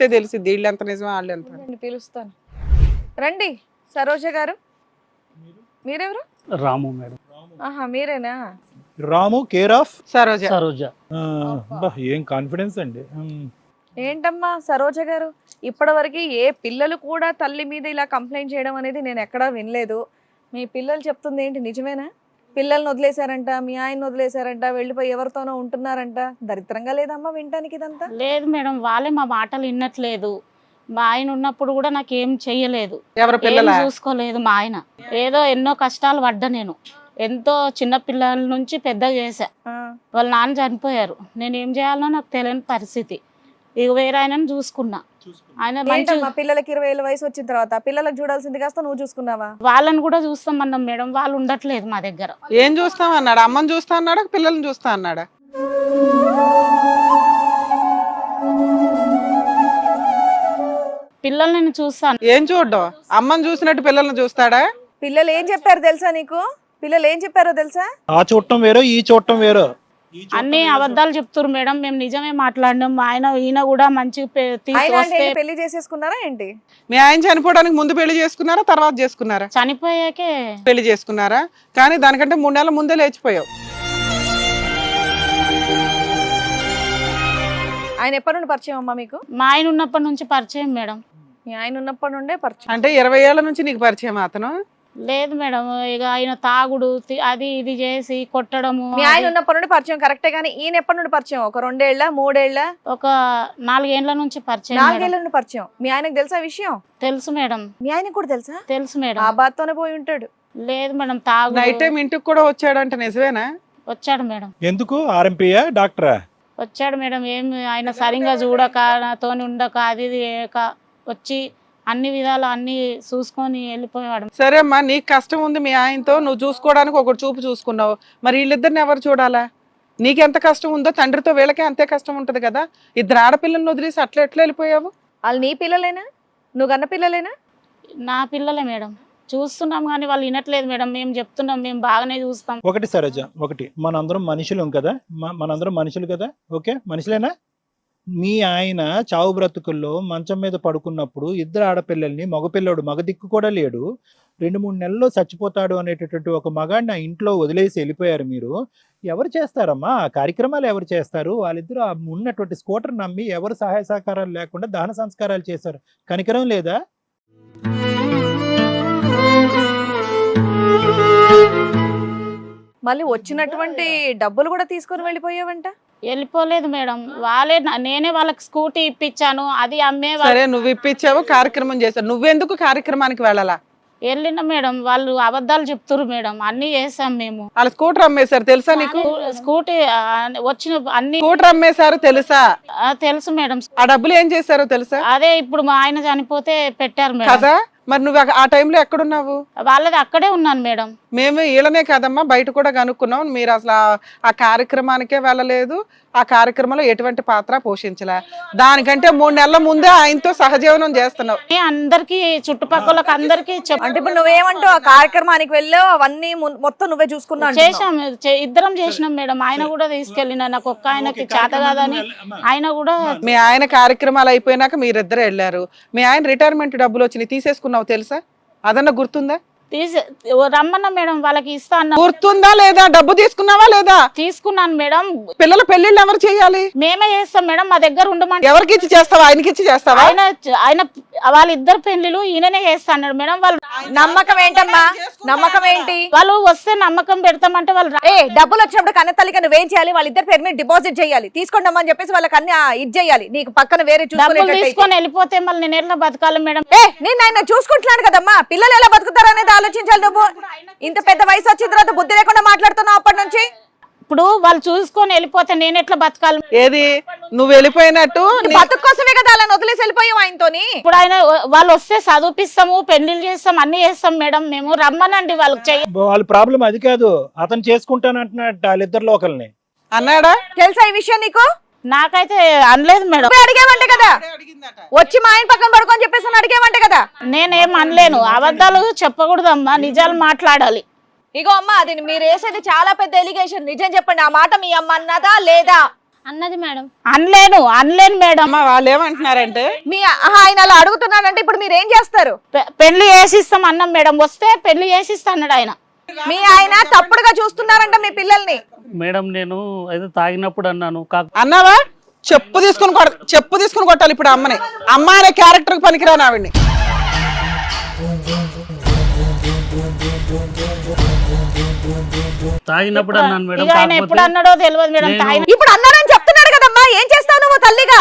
తెలిస్తే తెలిసింది వీళ్ళు ఎంత నిజం వాళ్ళు ఎంత రండి, పిలుస్తాను. రండి సరోజ గారు. మీరెవరు? రాము మేడం. ఆహా మీరేనా? Ramu care of Saroja. Saroja. ఏం కాన్ఫిడెన్స్ అండి. ఏంటమ్మా సరోజ గారు? ఇప్పటివరకు ఏ పిల్లలు కూడా తల్లి మీద ఇలా కంప్లైంట్ చేయడం అనేది నేను ఎక్కడా వినలేదు. మీ పిల్లలు చెప్తుంది ఏంటి నిజమేనా? పిల్లల్ని వదిలేశారంట మీ ఆయన వదిలేశారంట వెళ్ళిపోయి ఎవరితోనో ఉంటున్నారంట. దరిద్రంగా లేదమ్మా వినటానికి ఇదంతా? లేదు మేడం వాళ్ళే మా మాటలు వినట్లేదు. మా ఆయన ఉన్నప్పుడు కూడా నాకు ఏం చెయ్యలేదు. ఎవరి ఏం పిల్లల? చూసుకోలేదు మా ఆయన. ఏదో ఎన్నో కష్టాలు పడ్డా నేను. ఎంతో చిన్న పిల్లల నుంచి పెద్ద చేశా. ఆ, వాళ్ళ నాన్న చనిపోయారు. నేను ఏం చేయాలో నాకు తెలియని పరిస్థితి. ఇక వేరే ఆయనను చూసుకున్నా. ఆయన మంచి పిల్లలకి ఇరవై ఏళ్ళ వయసు వచ్చిన తర్వాత పిల్లలకు చూడాల్సింది కాస్త నువ్వు చూసుకున్నావా? వాళ్ళని కూడా చూస్తామన్నాం మేడం వాళ్ళు ఉండట్లేదు మా దగ్గర. ఏం చూస్తాం అన్నాడు? అమ్మని చూస్తా అన్నాడా? పిల్లల్ని చూస్తా అన్నాడా? పిల్లల్ని నేను చూస్తాను ఏం చూడ్డం? అమ్మని చూసినట్టు పిల్లల్ని చూస్తాడా? పిల్లలు ఏం చెప్పారు తెలుసా నీకు? పిల్లలు ఏం చెప్పారో తెలుసా? ఆ చూడటం వేరో ఈ చూడటం వేరో. అన్ని అబద్ధాలు చెప్తున్నారు మేడం. మేము నిజమే మాట్లాడినాం. ఆయన ఈయన కూడా మంచి పెళ్ళి చేసేసుకున్నారా ఏంటి? మీ ఆయన చనిపోవడానికి ముందు పెళ్ళి చేసుకున్నారా? తర్వాత చేసుకున్నారా? చనిపోయాకే. పెళ్ళి చేసుకున్నారా? కానీ దానికంటే మూడు నెలల ముందే లేచిపోయావు. ఆయన ఎప్పటి నుండి పరిచయం అమ్మా మీకు? మా ఆయన ఉన్నప్పటి నుంచి పరిచయం మేడం. మీ ఆయన ఉన్నప్పటి నుండే పరిచయం. అంటే ఇరవై ఏళ్ళ నుంచి నీకు పరిచయం అతను? లేదు మేడం ఇక ఆయన తాగుడు తి- అది ఇది చేసి కొట్టడము మీ ఆయన ఉన్నప్పటి నుండి పరిచయం కరెక్టే కానీ ఈయన ఎప్పటి నుండి పరిచయం? ఒక రెండేళ్ళ మూడేళ్ళ? ఒక నాలుగేండ్ల నుంచి పరిచయం నాలుగేళ్ళ మేడం. నుండి పరిచయం. మీ ఆయనకు తెలుసా విషయం? తెలుసు మేడం. మీ ఆయనకు కూడా తెలుసా? తెలుసు ఆ మేడం బాత్తోనే పోయి ఉంటాడు. లేదు మేడం తాగుడు. నైట్ టైం ఇంటికి కూడా వచ్చాడంట నిజమేనా? వచ్చాడు మేడం. ఎందుకు? ఆర్ఎంపీయా డాక్టరా? వచ్చాడు మేడం ఏం ఆయన సరిగా చూడక నాతోని ఉండక అది ఇది చేయక వచ్చి అన్ని విధాలు అన్ని చూసుకొని వెళ్ళిపోయాడు సరే అమ్మా నీకు కష్టం ఉంది మీ ఆయనతో నువ్వు చూసుకోవడానికి ఒకటి చూపు చూసుకున్నావు. మరి వీళ్ళిద్దరిని ఎవరు చూడాలా? నీకెంత కష్టం ఉందో తండ్రితో వీళ్ళకే అంతే కష్టం ఉంటది కదా? ఇద్దరు ఆడపిల్లల్ని వదిలేసి అట్లా ఎట్లా వెళ్ళిపోయావు? వాళ్ళు నీ పిల్లలేనా? నువ్వు కన్న పిల్లలేనా? నా పిల్లలే మేడం. చూస్తున్నాం కానీ వాళ్ళు వినట్లేదు మేడం. మేము చెప్తున్నాం మేము బాగానే చూస్తాం. ఒకటి సరోజ ఒకటి. మనందరం మనుషులం కదా? మనందరం మనుషులు కదా? ఓకే? మనుషులేనా? మీ ఆయన చావు బ్రతుకుల్లో మంచం మీద పడుకున్నప్పుడు ఇద్దరు ఆడపిల్లల్ని మగపిల్లడు మగ దిక్కు కూడా లేడు. రెండు మూడు నెలల్లో చచ్చిపోతాడు అనేటటువంటి ఒక మగాడిని ఆ ఇంట్లో వదిలేసి వెళ్ళిపోయారు మీరు. ఎవరు చేస్తారమ్మా? ఆ కార్యక్రమాలు ఎవరు చేస్తారు? వాళ్ళిద్దరూ ఆ ఉన్నటువంటి స్కూటర్ నమ్మి ఎవరు సహాయ సహకారాలు లేకుండా దహన సంస్కారాలు చేశారు. కనికరం లేదా? మళ్ళీ వచ్చినటువంటి డబ్బులు కూడా తీసుకొని వెళ్ళిపోయావంట? వెళ్ళిపోలేదు మేడం. వాళ్ళే నేనే వాళ్ళకి స్కూటీ ఇప్పించాను అది అమ్మే సరే నువ్వు ఇప్పించావు కార్యక్రమం చేసావు నువ్వెందుకు కార్యక్రమానికి వెళ్ళాలా? వెళ్ళిన మేడం వాళ్ళు అబద్ధాలు చెప్తున్నారు మేడం. అన్ని చేసాం మేము. వాళ్ళ స్కూటర్ అమ్మేశారు తెలుసా నీకు? స్కూ- స్కూటీ వచ్చిన అన్ని స్కూటర్ అమ్మేశారు తెలుసా? తెలుసు మేడం. ఆ డబ్బులు ఏం చేశారో తెలుసా? అదే ఇప్పుడు మా ఆయన చనిపోతే పెట్టారు మేడం. కదా? మరి నువ్వు ఆ- టైంలో ఎక్కడున్నావు? వాళ్ళది అక్కడే ఉన్నాను మేడం. మేము వీళ్ళనే కదమ్మా బయట కూడా కనుక్కున్నాం. మీరు అసలు ఆ- కార్యక్రమానికే వెళ్ళలేదు. ఆ కార్యక్రమంలో ఎటువంటి పాత్ర పోషించలే. దానికంటే మూడు నెలల ముందే ఆయనతో సహజీవనం చేస్తున్నావు. ఏ అందరికి చుట్టుపక్కలకి అందరికి అంటే ఇప్పుడు నువ్వేమంటావు? ఆ కార్యక్రమానికి వెళ్ళావు అవన్నీ మొత్తం నువ్వే చూసుకున్నా అంటున్నావు. చేసాం చే- ఇద్దరం చేసినాం మేడం. ఆయన కూడా తీసుకెళ్ళిన నాకు ఒక్క ఆయనకి చేత కాదని ఆయన కూడా మీ ఆయన కార్యక్రమాలు అయిపోయినాక మీరిద్దరు వెళ్ళారు. మీ ఆయన రిటైర్మెంట్ డబ్బులు వచ్చినాయి తీసేసుకున్నావు తెలుసా? అదన్న గుర్తుందా? తీసి రమ్మన్నా మేడం వాళ్ళకి ఇస్తా అన్న. గుర్తుందా లేదా? డబ్బు తీసుకున్నావా లేదా? తీసుకున్నాను మేడం. పిల్లల పెళ్ళిళ్ళు ఎవరు చేయాలి? మేమే చేస్తాం మేడం మా దగ్గర ఉండమంటే. ఎవరికి ఇచ్చి చేస్తావా? ఆయనకి ఇచ్చి చేస్తావా? ఆయన ఆయన వాళ్ళిద్దరు పెళ్ళిలు ఈయననే చేస్తా అన్నాడు మేడం. వాళ్ళు నమ్మకం ఏంటమ్మా? నమ్మకం ఏంటి? వాళ్ళు వస్తే నమ్మకం పెడతామంటే వాళ్ళు రా- ఏ డబ్బులు వచ్చినప్పుడు కన్న తల్లికి నువ్వేం చేయాలి? వాళ్ళిద్దరి పేరు మీద డిపాజిట్ చేయాలి. తీసుకోండి అని చెప్పేసి వాళ్ళకి అన్ని ఆ, ఇది చేయాలి. నీకు పక్కన వేరే డబ్బులు చూసుకునేటట్టయితే. తీసుకొని వెళ్ళిపోతే మళ్ళీ నేను ఎట్లా బతకాలి మేడం? ఏ నేను ఆయన చూసుకుంటున్నాను కదమ్మా. పిల్లలు ఎలా బతుకుతారు అనేది ఆలోచించాలి నువ్వు? ఇంత పెద్ద వయసు వచ్చిన తర్వాత బుద్ధి లేకుండా మాట్లాడుతున్నావు అప్పటి నుంచి? ఇప్పుడు వాళ్ళు చూసుకొని వెళ్ళిపోతే నేను ఎట్లా బతకాలి? ఏది? నువ్వు వెళ్ళిపోయినట్టు బతుకు కోసమే కదా అలా వదిలేసి వెళ్ళిపోయావు ఆయనతోని? ఇప్పుడు ఆయన వాళ్ళు వస్తే చదివిపిస్తాము పెళ్ళిళ్ళు చేస్తాం అన్ని చేస్తాం మేడం. మేము రమ్మనండి వాళ్ళకి చెయ్యి. వాళ్ళ ప్రాబ్లం అది కాదు. అతను చేసుకుంటానంటున్నాడు వాళ్ళిద్దరిలో ఒకరిని అన్నాడా? తెలుసా ఈ విషయం నీకు? నాకైతే అనలేదు మేడం. అడిగేవంటే కదా? వచ్చి మా ఆయన పక్కన పడుకొని చెప్పేసి అని అడిగేవంటే కదా? నేనేం అనలేను. అబద్ధాలు చెప్పకూడదమ్మా. నిజాలు మాట్లాడాలి. ఇగో అమ్మ అది మీరు వేసేది చాలా పెద్ద ఎలిగేషన్ నిజం చెప్పండి. ఆ మాట మీ అమ్మ అన్నదా లేదా? అన్నది మేడం. అనలేను. అనలేను మేడం. వాళ్ళు ఏమంటున్నారంటే? మీ ఆహా, ఆయన అలా అడుగుతున్నాడంటే ఇప్పుడు మీరు ఏం చేస్తారు? పె- పెళ్ళి చేసిస్తాం అన్నాం మేడం. వస్తే పెళ్ళి చేసిస్తా అన్నాడు ఆయన. మీ ఆయన తప్పుడుగా చూస్తున్నారంట మీ పిల్లల్ని. మేడం నేను అయితే తాగినప్పుడు అన్నాను. కాక అన్నావా? చెప్పు తీసుకుని కొడ చెప్పు తీసుకుని కొట్టాలి ఇప్పుడు అమ్మని. అమ్మ అనే క్యారెక్టర్ పనికిరాని ఆవిడ్ని. తాగినప్పుడు అన్నాను మేడం ఇక ఆయన ఎప్పుడు కాకపోతే అన్నాడో తెలియదు మేడం నేను- తాగిన ఇప్పుడు అన్నారని చెప్తున్నాడు కదమ్మా ఏం చేస్తావు నువ్వు తల్లిగా?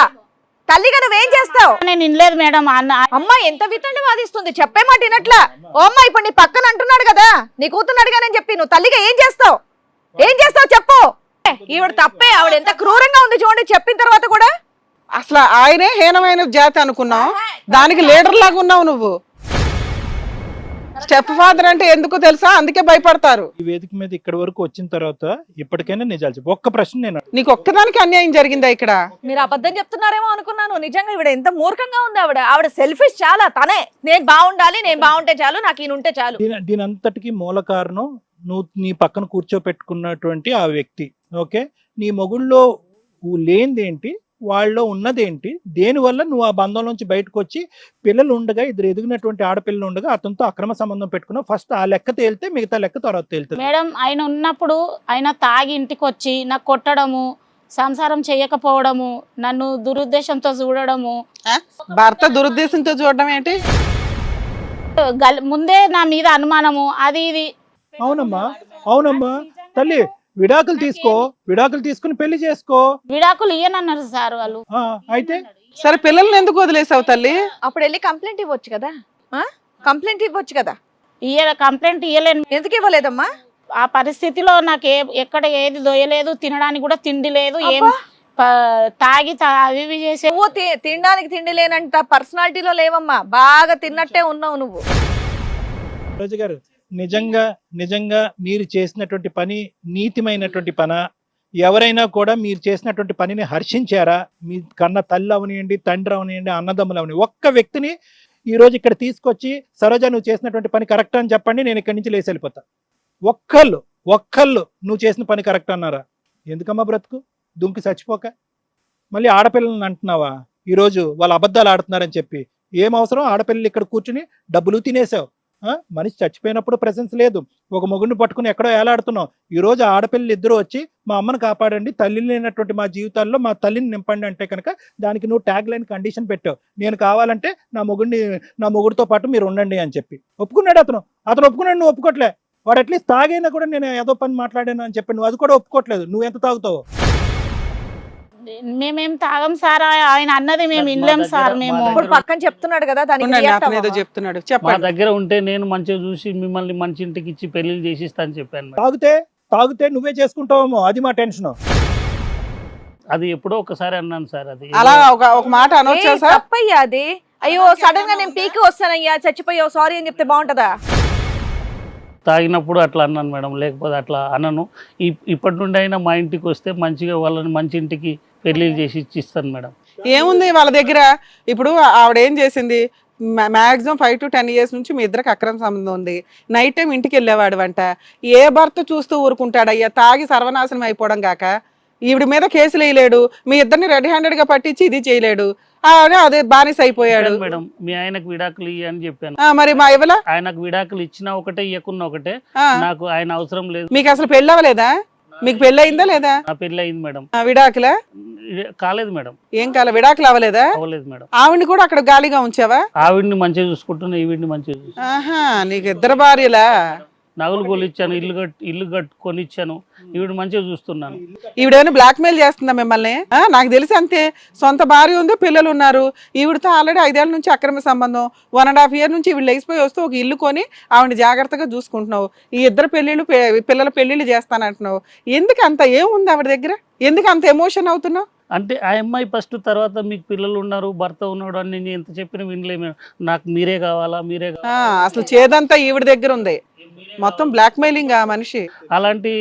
తల్లిగా నువ్వేం చేస్తావు? నేను వినలేదు మేడం అన్న అమ్మ ఎంత వితండి వాదిస్తుంది? చెప్పే మాట వినట్లా. ఓ అమ్మ ఇప్పుడు నీ పక్కన అంటున్నాడు కదా. నీ కూతురు అడిగానని చెప్పి నువ్వు తల్లిగా ఏం చేస్తావు? ఏం చేస్తావు చెప్పు. ఈవిడ తప్పే ఆవిడ ఎంత క్రూరంగా ఉంది చూడండి చెప్పిన తర్వాత కూడా. అసలు ఆయనే హీనమైన జాతి అనుకున్నావు. దానికి లీడర్ లాగా ఉన్నావు నువ్వు. స్టెప్ ఫాదర్ అంటే ఎందుకు తెలుసా? అందుకే భయపడతారు. ఈ వేదిక మీద ఇక్కడి వరకు వచ్చిన తర్వాత ఇప్పటికైనా నిజాలు చెప్పు. ఒక్క ప్రశ్న నేను అడుగుతా. నీకు ఒక్కదానికి అన్యాయం జరిగిందా ఇక్కడ? మీరు అబద్ధం చెప్తున్నారేమో అనుకున్నాను. నిజంగా ఈవిడ ఎంత మూర్ఖంగా ఉంది ఆవిడ. ఆవిడ సెల్ఫిష్ చాలా తనే. నేను బాగుండాలి నేను బాగుంటే చాలు నాకు ఈయన ఉంటే చాలు. దీని దీని అంతటికి మూల కారణం నువ్వు నీ పక్కన కూర్చోపెట్టుకున్నటువంటి ఆ వ్యక్తి. ఓకే? నీ మొగుళ్ళో ఊ- లేనిదేంటి? వాళ్ళలో ఉన్నదేంటి? దేనివల్ల నువ్వు ఆ బంధం నుంచి బయటకు వచ్చి పిల్లలు ఉండగా ఇద్దరు ఎదిగినటువంటి ఆడపిల్లలు ఉండగా అతనితో అక్రమ సంబంధం పెట్టుకున్నావు? ఫస్ట్ ఆ లెక్క తేలితే మిగతా లెక్క తర్వాత తేలుతుంది. మేడం ఆయన ఉన్నప్పుడు ఆయన తాగి ఇంటికి వచ్చి నాకు కొట్టడము సంసారం చేయకపోవడము నన్ను దురుద్దేశంతో చూడడము భర్త దురుద్దేశంతో చూడడం ఏంటి? గల్- ముందే నా మీద అనుమానము అది ఇది. అవునమ్మా అవునమ్మా. తల్లి విడాకులు తీసుకో విడాకులు తీసుకుని పెళ్ళి చేసుకో. విడాకులు ఇయ్యనన్నారు సార్ వాళ్ళు. ఆ, అయితే? సరే పిల్లల్ని ఎందుకు వదిలేసావు తల్లి? అప్పుడు వెళ్ళి కంప్లైంట్ ఇవ్వచ్చు కదా? కంప్లైంట్ ఇవ్వచ్చు కదా? ఇయ్య కంప్లైంట్ ఇయ్యలేను. ఎందుకు ఇవ్వలేదమ్మా? ఆ పరిస్థితిలో నాకు ఏ ఎక్కడ ఏది దొయ్యలేదు తినడానికి కూడా తిండి లేదు ఏం. ప- తాగి తా- అవి ఇవి చేసే నువ్వు తి- తినడానికి తిండి లేనంట పర్సనాలిటీలో లేవమ్మా. బాగా తిన్నట్టే ఉన్నావు నువ్వు. రోజు గారు నిజంగా నిజంగా మీరు చేసినటువంటి పని నీతిమైనటువంటి పన? ఎవరైనా కూడా మీరు చేసినటువంటి పనిని హర్షించారా? మీ కన్న తల్లి అవనియండి తండ్రి అవనియండి అన్నదమ్ములు అవని ఒక్క వ్యక్తిని ఈరోజు ఇక్కడ తీసుకొచ్చి సరోజ నువ్వు చేసినటువంటి పని కరెక్ట్ అని చెప్పండి నేను ఇక్కడి నుంచి లేచి వెళ్ళిపోతా. ఒక్కళ్ళు ఒక్కళ్ళు నువ్వు చేసిన పని కరెక్ట్ అన్నారా? ఎందుకమ్మా బ్రతుకు? దుంకి చచ్చిపోక? మళ్ళీ ఆడపిల్లలను అంటున్నావా? ఈరోజు వాళ్ళు అబద్ధాలు ఆడుతున్నారని చెప్పి. ఏం అవసరం? ఆడపిల్లలు ఇక్కడ కూర్చుని డబ్బులు తినేసావు. మనిషి చచ్చిపోయినప్పుడు ప్రెసెన్స్ లేదు. ఒక మొగుడిని పట్టుకుని ఎక్కడో ఏలాడుతున్నాం. ఈ రోజు ఆడపిల్లలు ఇద్దరు వచ్చి మా అమ్మని కాపాడండి తల్లి లేనటువంటి మా జీవితాల్లో మా తల్లిని నింపండి అంటే కనుక దానికి నువ్వు ట్యాగ్ లైన్ కండిషన్ పెట్టావు. నేను కావాలంటే నా మొగుడిని నా మొగుడితో పాటు మీరు ఉండండి అని చెప్పి. ఒప్పుకున్నాడు అతను. అతను ఒప్పుకున్నాడు నువ్వు ఒప్పుకోట్లే. వాడు అట్లీస్ట్ తాగైనా కూడా నేను ఏదో పని మాట్లాడాను అని చెప్పి నువ్వు అది కూడా ఒప్పుకోవట్లేదు నువ్వు ఎంత తాగుతావు? మేమేం తాగం సార్? ఆయన అన్నది మేము దగ్గర- సార్ మేము. ఇప్పుడు పక్కన చెప్తున్నాడు కదా దానికి ఏదో? చెప్తున్నాడు. మా దగ్గర ఉంటే నేను మంచిగా చూసి మిమ్మల్ని మంచి ఇంటికి ఇచ్చి పెళ్ళి చేసిస్తా అని చెప్పాను. తాగితే తాగితే నువ్వే చేసుకుంటావేమో అది మా టెన్షన్. అది ఎప్పుడో ఒకసారి అన్నాను సార్ అది అలా ఒక ఒక మాట అనొచ్చా ఏయ్, సార్? తప్పయ్యా అది. అయ్యో సడన్గా నేను పీకి వస్తానయ్యా చచ్చిపోయావు సారీ అని చెప్తే బాగుంటదా? తాగినప్పుడు అట్లా అన్నాను మేడం లేకపోతే అట్లా అనను. ఇప్- ఇప్పటి నుండి అయినా మా ఇంటికి వస్తే మంచిగా వాళ్ళని మంచి ఇంటికి పెళ్ళి చేసి ఇచ్చిస్తాను మేడం. ఏముంది వాళ్ళ దగ్గర? ఇప్పుడు ఆవిడ ఏం చేసింది? Maximum five to ten years నుంచి మీ ఇద్దరికి అక్రమ సంబంధం ఉంది. నైట్ టైం ఇంటికి వెళ్ళేవాడు వంట. ఏ భర్త చూస్తూ ఊరుకుంటాడయ్యా? తాగి సర్వనాశనం అయిపోవడం కాక. ఈవిడ మీద కేసులు వేయలేడు. మీ ఇద్దరిని రెడీ హ్యాండెడ్గా పట్టించి ఇది చేయలేడు. అదే బానిస అయిపోయాడు. మేడం మీ ఆయనకు విడాకులు ఇయ్యి అని చెప్పాను. మరి మా ఇవ్వల ఆయనకు విడాకులు ఇచ్చినా ఒకటే ఇవ్వకున్నా ఒకటే. నాకు ఆయన అవసరం లేదు. మీకు అసలు పెళ్ళి అవ్వలేదా మీకు పెళ్ళి అయిందా లేదా అయింది మేడం. విడాకులా? కాలేదు మేడం. ఏం కాల? విడాకులు అవ్వలేదా? అవ్వలేదు మేడం. ఆవిడ్ని కూడా అక్కడ గాలిగా ఉంచావా? ఆవిడ్ని మంచిగా చూసుకుంటున్నా ఈవిడ్ని మంచిగా చూసుకుంటున్నా. ఆహా నీకు ఇద్దరు భార్యలా? నగలు కొనిచ్చాను ఇల్లు కట్ ఇల్లు కట్టుకొని ఇచ్చాను ఈవిడ మంచిగా చూస్తున్నాను. ఈవిడేమైనా బ్లాక్ మెయిల్ చేస్తుందా మిమ్మల్ని? ఆ, నాకు తెలిసి అంతే. సొంత భార్య ఉంది పిల్లలు ఉన్నారు. ఈవిడతో ఆల్రెడీ ఐదేళ్ళ నుంచి అక్రమ సంబంధం. వన్ అండ్ హాఫ్ ఇయర్ నుంచి వీళ్ళు లేచిపోయి వస్తూ ఒక ఇల్లు కొని ఆవిడ జాగ్రత్తగా చూసుకుంటున్నావు. ఈ ఇద్దరు పెళ్ళిళ్ళు పె- పిల్లల పెళ్ళిళ్ళు చేస్తానంటున్నావు. ఎందుకు అంత? ఏముంది ఆవిడ దగ్గర? ఎందుకు అంత ఎమోషన్ అవుతున్నావు? అంటే ఆ అమ్మాయి ఫస్ట్ తర్వాత మీకు పిల్లలు ఉన్నారు భర్త ఉన్నాడు అని నేను ఎంత చెప్పినా వినలేము. నాకు మీరే కావాలా మీరే కావాలా అసలు చేదంతా ఈవిడ దగ్గర ఉంది. మొత్తం బ్లాక్ మెయిలింగ్ ఆ మనిషి. అలాంటి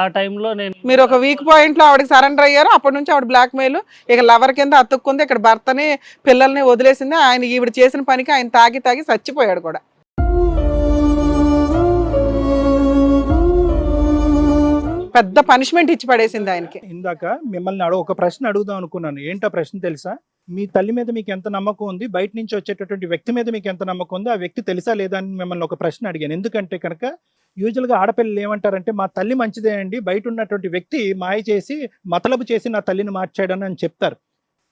ఆ టైంలో నేను మీరు ఒక వీక్ పాయింట్లో ఆవిడకి సరెండర్ అయ్యారు. అప్పటి నుంచి ఆవిడ బ్లాక్ మెయిల్ ఇక లవర్ కింద అతుక్కుంది. ఇక్కడ భర్తని పిల్లల్ని వదిలేసింది. ఆయన ఈవిడ చేసిన పనికి ఆయన తాగి తాగి చచ్చిపోయాడు కూడా. పెద్ద పనిష్మెంట్ ఇచ్చి పడేసింది ఆయనకి. ఇందాక మిమ్మల్ని అడుగు ఒక ప్రశ్న అడుగుదాం అనుకున్నాను. ఏంటో ప్రశ్న తెలుసా? మీ తల్లి మీద మీకు ఎంత నమ్మకం ఉంది? బయట నుంచి వచ్చేటటువంటి వ్యక్తి మీద మీకు ఎంత నమ్మకం ఉంది? ఆ వ్యక్తి తెలుసా లేదా అని మిమ్మల్ని ఒక ప్రశ్న అడిగాను. ఎందుకంటే కనుక యూజువల్గా ఆడపిల్లలు ఏమంటారంటే మా తల్లి మంచిదే అండి. బయట ఉన్నటువంటి వ్యక్తి మాయ చేసి మతలబు చేసి నా తల్లిని మార్చాడని అని చెప్తారు.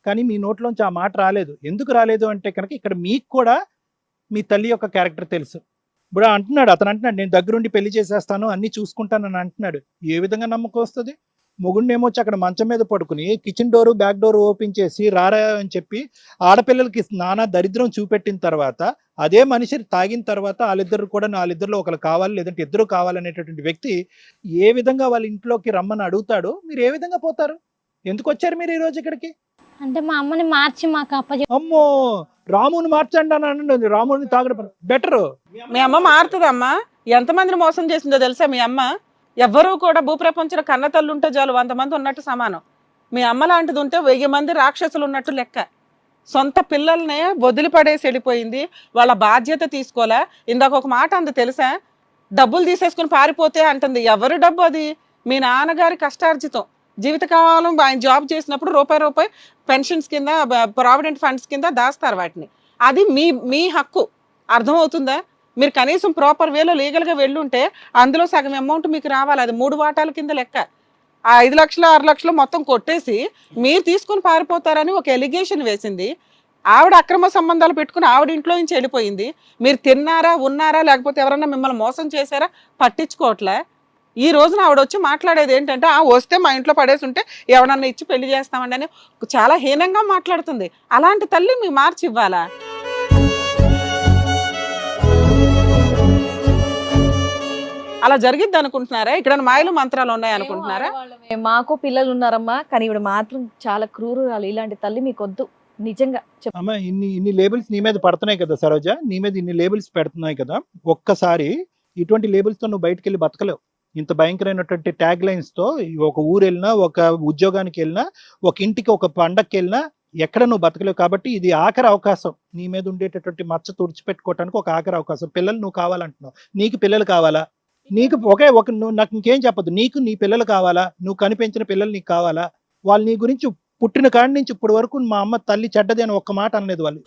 కానీ మీ నోట్లోంచి ఆ మాట రాలేదు. ఎందుకు రాలేదు అంటే కనుక ఇక్కడ మీకు కూడా మీ తల్లి యొక్క క్యారెక్టర్ తెలుసు. ఇప్పుడు అంటున్నాడు అతను అంటున్నాడు నేను దగ్గరుండి పెళ్ళి చేసేస్తాను అన్ని చూసుకుంటానని అంటున్నాడు. ఏ విధంగా నమ్మకం వస్తుంది? మొగుడిని ఏమొచ్చి అక్కడ మంచం మీద పడుకుని kitchen door back door open చేసి రారా అని చెప్పి ఆడపిల్లలకి నానా దరిద్రం చూపెట్టిన తర్వాత అదే మనిషి తాగిన తర్వాత వాళ్ళిద్దరు కూడా వాళ్ళిద్దరిలో ఒకరు కావాలి లేదంటే ఇద్దరు కావాలనేటటువంటి వ్యక్తి ఏ విధంగా వాళ్ళ ఇంట్లోకి రమ్మని అడుగుతాడో మీరు ఏ విధంగా పోతారు? ఎందుకు వచ్చారు మీరు ఈ రోజు ఇక్కడికి? అంటే మా అమ్మని మార్చి మాకు అప్పచె అమ్మో! రాముని మార్చండి అని అనండి రాముని తాగడం బెటర్. మీ అమ్మ మారుతుందమ్మా. ఎంతమందిని మోసం చేసిందో తెలుసా మీ అమ్మ? ఎవ్వరూ కూడా భూప్రపంచంలో కన్న తల్లు ఉంటే చాలు వంద మంది ఉన్నట్టు సమానం. మీ అమ్మ లాంటిది ఉంటే వెయ్యి మంది రాక్షసులు ఉన్నట్టు లెక్క. సొంత పిల్లల్ని వదిలిపడేసి వెళ్ళిపోయింది. వాళ్ళ బాధ్యత తీసుకోలే. ఇందాక ఒక మాట అంది తెలుసా? డబ్బులు తీసేసుకుని పారిపోతే అంటుంది. ఎవరు డబ్బు అది? మీ నాన్నగారి కష్టార్జితం. జీవితకాలం ఆయన జాబ్ చేసినప్పుడు రూపాయి రూపాయి పెన్షన్స్ కింద ప్రావిడెంట్ ఫండ్స్ కింద దాస్తారు వాటిని. అది మీ మీ హక్కు. అర్థమవుతుందా? మీరు కనీసం ప్రాపర్ వేలో లీగల్గా వెళ్ళుంటే అందులో సగం అమౌంట్ మీకు రావాలి. అది మూడు వాటాల కింద లెక్క. ఆ ఐదు లక్షలు ఆరు లక్షలు మొత్తం కొట్టేసి మీరు తీసుకుని పారిపోతారని ఒక ఎలిగేషన్ వేసింది. ఆవిడ అక్రమ సంబంధాలు పెట్టుకుని ఆవిడ ఇంట్లో నుంచి వెళ్ళిపోయింది. మీరు తిన్నారా ఉన్నారా లేకపోతే ఎవరన్నా మిమ్మల్ని మోసం చేశారా? పట్టించుకోవట్లే. ఈ రోజున ఆవిడ వచ్చి మాట్లాడేది ఏంటంటే ఆ వస్తే మా ఇంట్లో పడేసి ఉంటే ఎవరన్నా ఇచ్చి పెళ్ళి చేస్తామండి అని చాలా హీనంగా మాట్లాడుతుంది. అలాంటి తల్లి మీ మార్చి ఇవ్వాలా? అలా జరిగిద్ది అనుకుంటున్నారా? ఇక్కడ మాయలు మంత్రాలు ఉన్నాయి అనుకుంటున్నారా? మాకు పిల్లలు ఉన్నారమ్మా కానీ ఇవిడ మాత్రం చాలా క్రూరురాలు. ఇలాంటి తల్లి మీకు వద్దు నిజంగా అమ్మ ఇన్ని ఇన్ని లేబుల్స్ నీ మీద పడుతున్నాయి కదా సరోజ? నీ మీద ఇన్ని లేబుల్స్ పెడుతున్నాయి కదా? ఒక్కసారి ఇటువంటి labels తో నువ్వు బయటకు వెళ్ళి బతకలేవు. ఇంత భయంకరమైనటువంటి ట్యాగ్ లైన్స్తో ఒక ఊరు వెళ్ళినా ఒక ఉద్యోగానికి వెళ్ళినా ఒక ఇంటికి ఒక పండక్కి వెళ్ళినా ఎక్కడ నువ్వు బతకలేవు. కాబట్టి ఇది ఆఖరి అవకాశం. నీ మీద ఉండేటటువంటి మచ్చ తుడిచిపెట్టుకోవటానికి ఒక ఆఖరి అవకాశం. పిల్లలు నువ్వు కావాలంటున్నావు. నీకు పిల్లలు కావాలా? నీకు ఒకే ఒక నువ్వు నాకు ఇంకేం చెప్పదు నీకు నీ పిల్లలు కావాలా? నువ్వు కనిపించిన పిల్లలు నీకు కావాలా? వాళ్ళు నీ గురించి పుట్టిన కాడి నుంచి ఇప్పటి వరకు మా అమ్మ తల్లి చెడ్డది అని ఒక్క మాట అనలేదు వాళ్ళు.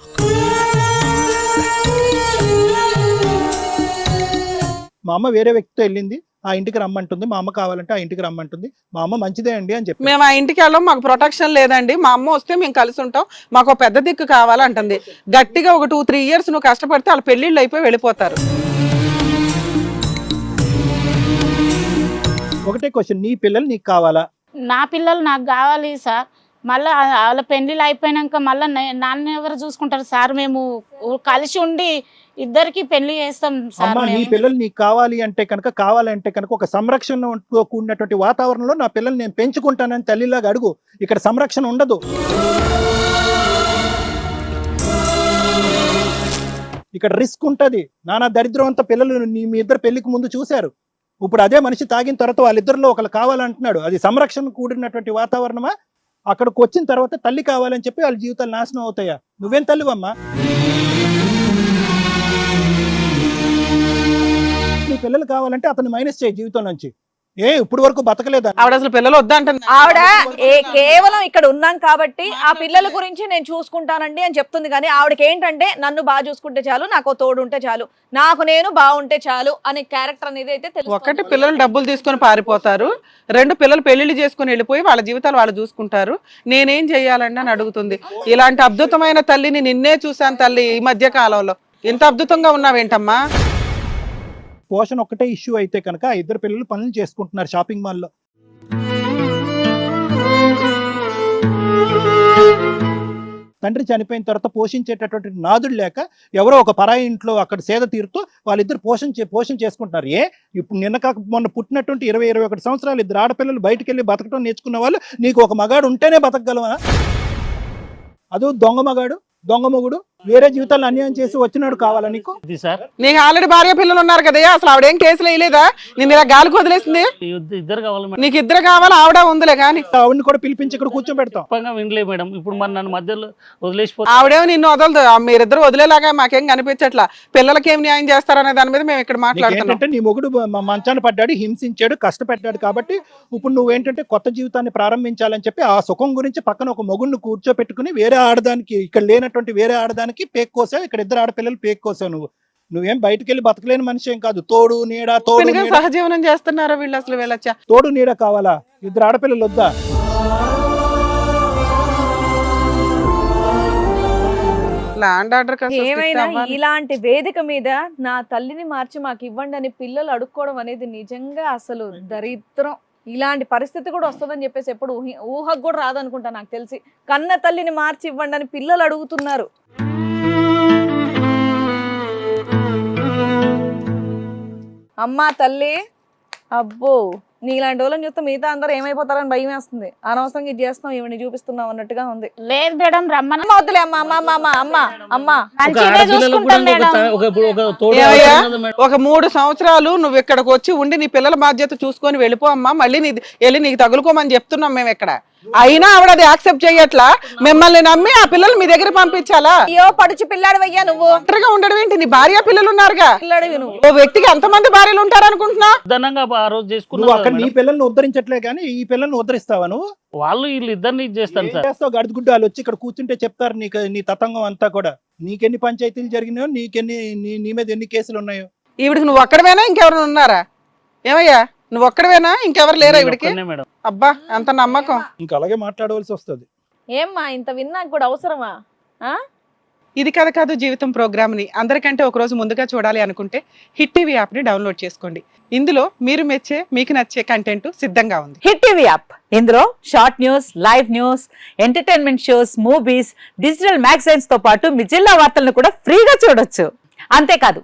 మా అమ్మ వేరే వ్యక్తితో వెళ్ళింది. ఆ ఇంటికి రమ్మంటుంది మా అమ్మ కావాలంటే ఆ ఇంటికి రమ్మంటుంది. మా అమ్మ మంచిదే అండి అని చెప్పి. మేము ఆ ఇంటికి వెళ్ళాం మాకు ప్రొటెక్షన్ లేదండి. మా అమ్మ వస్తే మేము కలిసి ఉంటాం. మాకు ఒక పెద్ద దిక్కు కావాలంటుంది. గట్టిగా ఒక టూ త్రీ ఇయర్స్ నువ్వు కష్టపడితే వాళ్ళ పెళ్ళిళ్ళు అయిపోయి వెళ్ళిపోతారు. ఒకటే క్వశ్చన్ నీ పిల్లలు నీకు కావాలా? నా పిల్లలు నాకు కావాలి సార్. మళ్ళీ వాళ్ళ పెళ్ళిళ్ళు అయిపోయినాక మళ్ళీ నాన్న ఎవరు చూసుకుంటారు? సార్ మేము కలిసి ఉండి ఇద్దరికి పెళ్ళి చేస్తాం సార్ అమ్మ నీ మేము. పిల్లలు నీకు కావాలి అంటే కనుక కావాలంటే కనుక ఒక సంరక్షణతో కూడినటువంటి వాతావరణంలో నా పిల్లల్ని నేను పెంచుకుంటానని తల్లిలాగా అడుగు. ఇక్కడ సంరక్షణ ఉండదు. ఇక్కడ రిస్క్ ఉంటది. నానా దరిద్రం అంతా పిల్లలు నీ మీ ఇద్దరు పెళ్ళికి ముందు చూశారు. ఇప్పుడు అదే మనిషి తాగిన తర్వాత వాళ్ళిద్దరిలో ఒకరు కావాలంటున్నాడు. అది సంరక్షణ కూడినటువంటి వాతావరణమా? అక్కడికి వచ్చిన తర్వాత తల్లి కావాలని చెప్పి వాళ్ళ జీవితాలు నాశనం అవుతాయా? నువ్వేం తల్లివమ్మా? నీ పిల్లలు కావాలంటే అతను మైనస్ చేయి జీవితం నుంచి. ఏ ఇప్పుడు వరకు బతకలేదా? ఆవిడ అసలు పిల్లలు వద్దంటుంది ఆవిడ ఏ కేవలం ఇక్కడ ఉన్నాం కాబట్టి ఆ పిల్లల గురించి నేను చూసుకుంటానండి అని చెప్తుంది కానీ ఆవిడకి ఏంటంటే నన్ను బాగా చూసుకుంటే చాలు నాకు తోడు ఉంటే చాలు నాకు నేను బాగుంటే చాలు అనే క్యారెక్టర్ అనేది అయితే తెలుస్తుంది. ఒకటి పిల్లలు డబ్బులు తీసుకొని పారిపోతారు రెండు పిల్లలు పెళ్ళిళ్ళు చేసుకొని వెళ్ళిపోయి వాళ్ళ జీవితాలు వాళ్ళు చూసుకుంటారు. నేనేం చెయ్యాలండి అని అడుగుతుంది. ఇలాంటి అద్భుతమైన తల్లిని నిన్నే చూశాను తల్లి ఈ మధ్య కాలంలో. ఇంత అద్భుతంగా ఉన్నావేంటమ్మా? పోషణ ఒక్కటే ఇష్యూ అయితే కనుక ఇద్దరు పిల్లలు పనులు చేసుకుంటున్నారు షాపింగ్ మాల్లో. తండ్రి చనిపోయిన తర్వాత పోషించేటటువంటి నాదుడు లేక ఎవరో ఒక పరాయి ఇంట్లో అక్కడ సేద తీరుతూ వాళ్ళిద్దరు పోషణ పోషణ చేసుకుంటున్నారు. ఏ? ఇప్పుడు నిన్న కాక మొన్న పుట్టినటువంటి ఇరవై ఇరవై ఒకటి సంవత్సరాలు ఇద్దరు ఆడపిల్లలు బయటికి వెళ్ళి బతకడం నేర్చుకున్న వాళ్ళు నీకు ఒక మగాడు ఉంటేనే బతకగలవా? అదో దొంగ మగాడు దొంగ మొగుడు వేరే జీవితాలు అన్యాయం చేసి వచ్చినాడు కావాలా నీకు? ఇది సార్. నీకు ఆల్రెడీ భార్య పిల్లలు ఉన్నారు కదయ్యా అసలు ఆవిడేం కేసులు వేయలేదా? నిన్ను ఇలా గాలికి వదిలేసింది? ఇద్దరు కావాలి నీకు ఇద్దరు కావాలి ఆవిడ ఉందిలే కానీ. ఆవిడని కూడా పిలిపించి ఇక్కడ కూర్చోబెడతాం తప్పంగా వినలే మేడం. ఇప్పుడు మరి నన్ను మధ్యలో వదిలేసిపోతే ఆవిడేమో నిన్ను వదలదు. మీరిద్దరు వదిలేలాగా మాకేం కనిపించట్లా? పిల్లలకి ఏం న్యాయం చేస్తారనే దాని మీద మేము ఇక్కడ మాట్లాడుతున్నాం ఏంటంటే నీ మొగుడు మంచాన పడ్డాడు హింసించాడు కష్టపెట్టాడు కాబట్టి ఇప్పుడు నువ్వేంటంటే కొత్త జీవితాన్ని ప్రారంభించాలని చెప్పి ఆ సుఖం గురించి పక్కన ఒక మొగుడిని కూర్చోపెట్టుకుని వేరే ఆడదానికి ఇక్కడ లేనటువంటి వేరే ఆడదానికి పేక్ కోసావు ఇక్కడ ఇద్దరు ఆడపిల్లలు పేక్ కోసావు నువ్వు. నువ్వేం బయటకు వెళ్ళి బతకలేని మనిషి ఏం కాదు. తోడు నీడ తోడు సహజీవనం చేస్తున్నారా వీళ్ళు అసలు వీళ్ళచ్చా తోడు నీడ కావాలా? ఇద్దరు ఆడపిల్లలు వద్దా? ఏమైనా ఇలాంటి వేదిక మీద నా తల్లిని మార్చి మాకు ఇవ్వండి అని పిల్లలు అడుక్కోవడం అనేది నిజంగా అసలు దరిద్రం. ఇలాంటి పరిస్థితి కూడా వస్తుందని చెప్పేసి ఎప్పుడు ఊహి- ఊహకు కూడా రాదనుకుంటా నాకు తెలిసి. కన్న తల్లిని మార్చి ఇవ్వండి అని పిల్లలు అడుగుతున్నారు. అమ్మా తల్లి. అబ్బో నీలాంటి వాళ్ళని చూస్తే మిగతా అందరూ ఏమైపోతారని భయం వేస్తుంది. అనవసరంగా ఇది చేస్తున్నాం ఈవిని చూపిస్తున్నాం అన్నట్టుగా ఉంది. లేదు మేడం రమ్మని. అమ్మ వద్దులే అమ్మ అమ్మ అమ్మ అమ్మ అమ్మ. ఒక మూడు సంవత్సరాలు నువ్వు ఇక్కడికి వచ్చి ఉండి నీ పిల్లల బాధ్యత చూసుకొని వెళ్ళిపో అమ్మా. మళ్ళీ నీ వెళ్ళి నీకు తగులుకోమని చెప్తున్నాం మేము ఇక్కడ. అయినా ఆవిడ అది యాక్సెప్ట్ చేయట్లా? మిమ్మల్ని నమ్మి ఆ పిల్లలు మీ దగ్గర పంపించాలా? అయ్యో పడుచు పిల్లాడు అయ్యా నువ్వు. ఒంటరిగా ఉండడం ఏంటి? నీ భార్య పిల్లలు ఉన్నారుగా పిల్లాడివి నువ్వు. ఓ వ్యక్తికి ఎంతమంది భార్యలు ఉంటారు అనుకుంటున్నా ధనంగా ఆ రోజు నువ్వు చేసుకున్నావు అక్కడ కదా నీ. పిల్లల్ని ఉద్ధరించట్లే కానీ ఈ పిల్లల్ని ఉద్ధరిస్తావా నువ్వు? వాళ్ళు వీళ్ళు ఇద్దరిని ఇది చేస్తాను ఏం సార్. చేస్తావు? గడిగుడ్డాలు వచ్చి ఇక్కడ కూర్చుంటే చెప్తారు నీకు నీ తతంగం అంతా కూడా. నీకెన్ని పంచాయతీలు జరిగినాయో నీకెన్ని నీ నీ మీద ఎన్ని కేసులు ఉన్నాయో. ఈవిడికి నువ్వు ఒక్కడవేనా ఇంకెవరైనా ఉన్నారా? ఏమయ్యా? నువ్వు ఒక్కడవేనా ఇంకెవరు లేరా ఒక్కనే మేడం. అబ్బా ఎంత నమ్మకం. ఇంకా అలాగే మాట్లాడవలసి వస్తుంది. ఏమ్మా ఇంత విన్నాక కూడా అవసరమా? ఆ? ఇది కథ కాదు జీవితం ప్రోగ్రామ్ని. అందరికంటే ఒక రోజు ముందుగా చూడాలి అనుకుంటే హిట్ టీవీ యాప్ని డౌన్లోడ్ చేసుకోండి. ఇందులో మీరు మెచ్చే మీకు నచ్చే కంటెంట్ సిద్ధంగా ఉంది. Hit TV app. ఇందులో short news live news entertainment shows movies digital మ్యాగజైన్స్తో పాటు మీ జిల్లా వార్తలను కూడా ఫ్రీగా చూడొచ్చు. అంతేకాదు